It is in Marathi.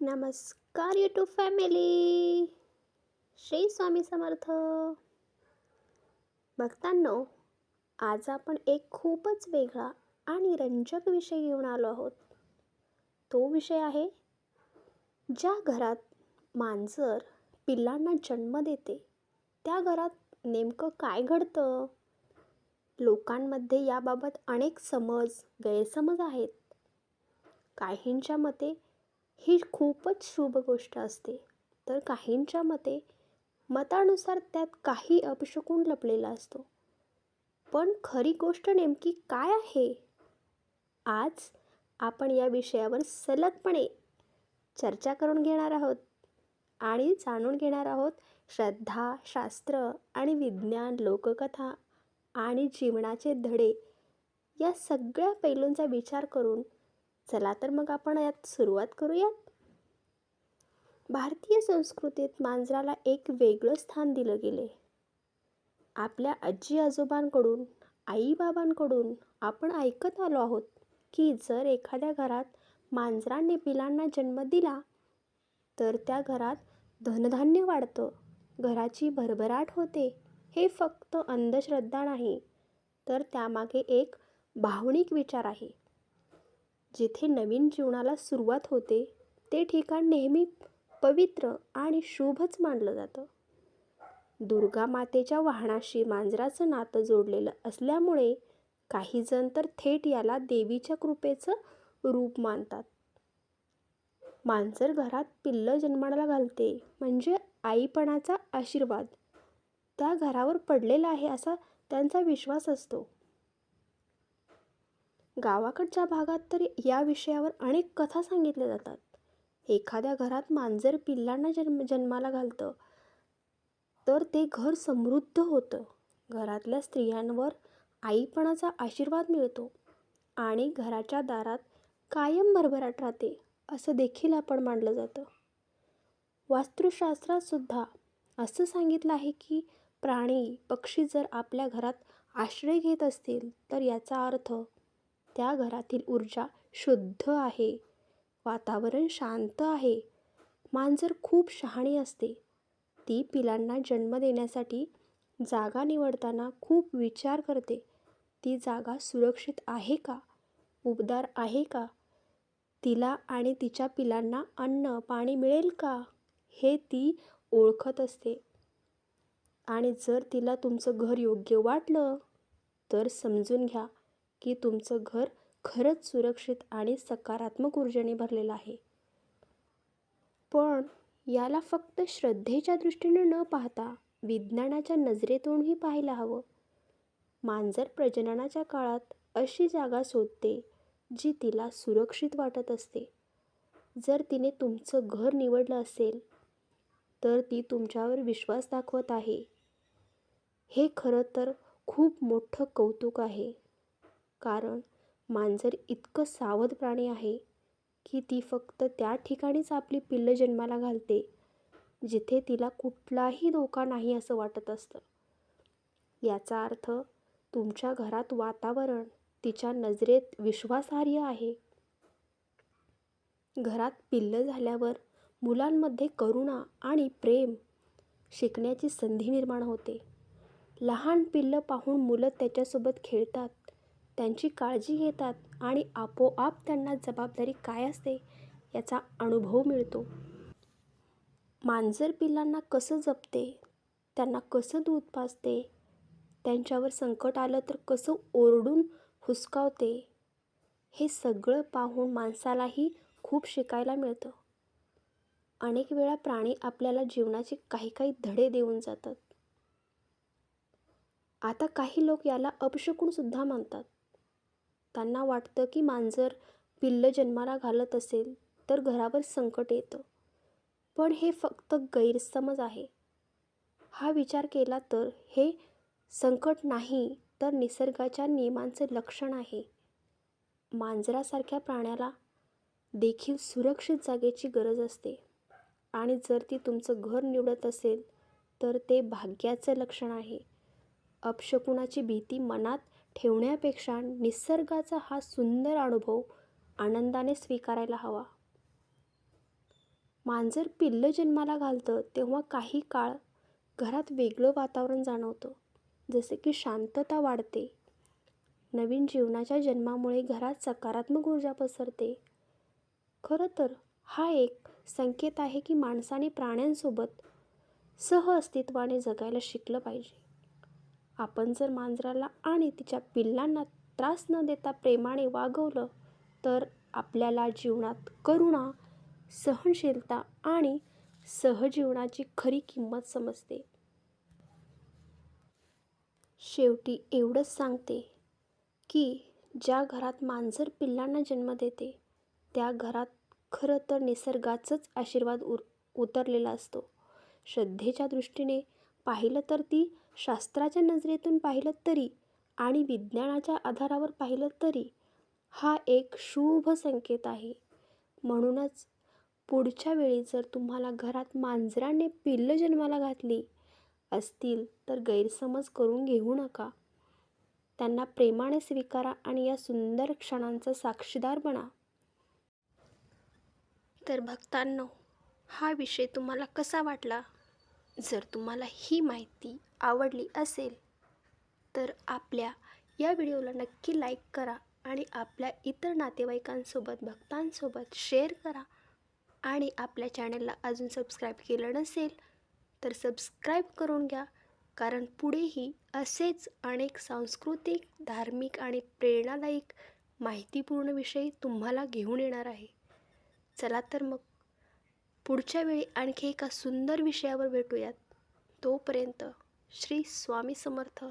नमस्कार यूट्यूब फॅमिली श्री स्वामी समर्थ. भक्तांनो आज आपण एक खूपच वेगळा आणि रंजक विषय घेऊन आलो आहोत. तो विषय आहे ज्या घरात मांजर पिल्लांना जन्म देते त्या घरात नेमकं काय घडतं? लोकांमध्ये याबाबत अनेक समज गैरसमज आहेत. काहींच्या मते ही खूपच शुभ गोष्ट असते. तर काहींच्या मते मतानुसार त्यात काही अपशकून लपलेला असतो. पण खरी गोष्ट नेमकी काय आहे? आज आपण या विषयावर सलगपणे चर्चा करून घेणार आहोत आणि जाणून घेणार आहोत श्रद्धा शास्त्र आणि विज्ञान लोककथा आणि जीवनाचे धडे या सगळ्या पैलूंचा विचार करून चला तर मग आपण यात सुरुवात करूयात. भारतीय संस्कृतीत मांजराला एक वेगळं स्थान दिलं गेले. आपल्या आजी आजोबांकडून आईबाबांकडून आपण ऐकत आलो आहोत की जर एखाद्या घरात मांजराने पिलांना जन्म दिला तर त्या घरात धनधान्य वाढतं घराची भरभराट होते हे फक्त अंधश्रद्धा नाही तर त्यामागे एक भावनिक विचार आहे. जिथे नवीन जीवनाला सुरुवात होते ते ठिकाण नेहमी पवित्र आणि शुभच मानलं जातं. दुर्गा मातेच्या वाहनाशी मांजराचं नातं जोडलेलं असल्यामुळे काही जण तर थेट याला देवीच्या कृपेचं रूप मानतात. मांजर घरात पिल्लं जन्माला घालते म्हणजे आईपणाचा आशीर्वाद. त्या घरावर पडलेला आहे असा त्यांचा विश्वास असतो. गावाकडच्या भागात तर या विषयावर अनेक कथा सांगितल्या जातात. एखाद्या घरात मांजर पिल्लांना जन्म जन्माला घालतं. तर ते घर समृद्ध होतं. घरातल्या स्त्रियांवर आईपणाचा आशीर्वाद मिळतो आणि घराच्या दारात कायम भरभराट राहते असं देखील आपण मानलं जातं. वास्तुशास्त्रात सुद्धा असं सांगितलं आहे की प्राणी पक्षी जर आपल्या घरात आश्रय घेत असतील तर याचा अर्थ त्या घरातील ऊर्जा शुद्ध आहे. वातावरण शांत आहे. मांजर खूप शहाणी असते. ती पिलांना जन्म देण्यासाठी जागा निवडताना खूप विचार करते. ती जागा सुरक्षित आहे का? उबदार आहे का? तिला आणि तिच्या पिलांना अन्न पाणी मिळेल का? हे ती ओळखत असते. आणि जर तिला तुमचं घर योग्य वाटलं तर समजून घ्या. की तुमचं घर खरंच सुरक्षित आणि सकारात्मक ऊर्जेने भरलेलं आहे. पण याला फक्त श्रद्धेच्या दृष्टीने न पाहता विज्ञानाच्या नजरेतूनही पाहायला हवं. मांजर प्रजननाच्या काळात अशी जागा शोधते जी तिला सुरक्षित वाटत असते. जर तिने तुमचं घर निवडलं असेल तर ती तुमच्यावर विश्वास दाखवत आहे. हे खरं तर खूप मोठं कौतुक आहे. कारण मांजर इतकं सावध प्राणी आहे की ती फक्त त्या ठिकाणीच आपली पिल्लं जन्माला घालते जिथे तिला कुठलाही धोका नाही असं वाटत असतं. याचा अर्थ तुमच्या घरात वातावरण तिच्या नजरेत विश्वासार्ह आहे. घरात पिल्लं झाल्यावर मुलांमध्ये करुणा आणि प्रेम शिकण्याची संधी निर्माण होते. लहान पिल्लं पाहून मुलं त्याच्यासोबत खेळतात त्यांची काळजी घेतात आणि आपोआप त्यांना जबाबदारी काय असते याचा अनुभव मिळतो. मांजर पिल्लांना कसं जपते? त्यांना कसं दूध पाजते? त्यांच्यावर संकट आलं तर कसं ओरडून हुसकावते? हे सगळं पाहून माणसालाही खूप शिकायला मिळतं. अनेक वेळा प्राणी आपल्याला जीवनाचे काही काही धडे देऊन जातात. आता काही लोक याला अपशकूनसुद्धा मानतात. त्यांना वाटतं की मांजर पिल्लं जन्माला घालत असेल तर घरावर संकट येतं. पण हे फक्त गैरसमज आहे. हा विचार केला तर हे संकट नाही तर निसर्गाच्या नियमांचं लक्षण आहे. मांजरासारख्या प्राण्याला देखील सुरक्षित जागेची गरज असते. आणि जर ती तुमचं घर निवडत असेल तर ते भाग्याचं लक्षण आहे. अपशकुनाची भीती मनात ठेवण्यापेक्षा निसर्गाचा हा सुंदर अनुभव आनंदाने स्वीकारायला हवा. मांजर पिल्लं जन्माला घालतं तेव्हा काही काळ घरात वेगळं वातावरण जाणवतं जसे की शांतता वाढते. नवीन जीवनाच्या जन्मामुळे घरात सकारात्मक ऊर्जा पसरते. खरं तर हा एक संकेत आहे की माणसाने प्राण्यांसोबत सहअस्तित्वाने जगायला शिकलं पाहिजे. आपण जर मांजराला आणि तिच्या पिल्लांना त्रास न देता प्रेमाने वागवलं तर आपल्याला जीवनात करुणा सहनशीलता आणि सहजीवनाची खरी किंमत समजते. शेवटी एवढंच सांगते की ज्या घरात मांजर पिल्लांना जन्म देते त्या घरात खरं तर निसर्गाचाच आशीर्वाद उर उतरलेला असतो. श्रद्धेच्या दृष्टीने पाहिलं तर ती शास्त्राच्या नजरेतून पाहिलं तरी आणि विज्ञानाच्या आधारावर पाहिलं तरी हा एक शुभ संकेत आहे. म्हणूनच पुढच्या वेळी जर तुम्हाला घरात मांजराने पिल्लं जन्माला घातली असतील तर गैरसमज करून घेऊ नका. त्यांना प्रेमाने स्वीकारा आणि या सुंदर क्षणांचा साक्षीदार बना. तर भक्तांनो हा विषय तुम्हाला कसा वाटला? जर तुम्हाला ही माहिती आवडली असेल तर आपल्या या व्हिडिओला नक्की लाईक करा आणि आपल्या इतर नातेवाईकांसोबत भक्तांसोबत शेअर करा. आणि आपल्या चॅनलला अजून सबस्क्राईब केलं नसेल तर सबस्क्राईब करून घ्या. कारण पुढेही असेच अनेक सांस्कृतिक धार्मिक आणि प्रेरणादायक माहितीपूर्ण विषय तुम्हाला घेऊन येणार आहे. चला तर मग पुढच्या वेळी आणखी एका सुंदर विषयावर भेटूयात. तोपर्यंत श्री स्वामी समर्थ.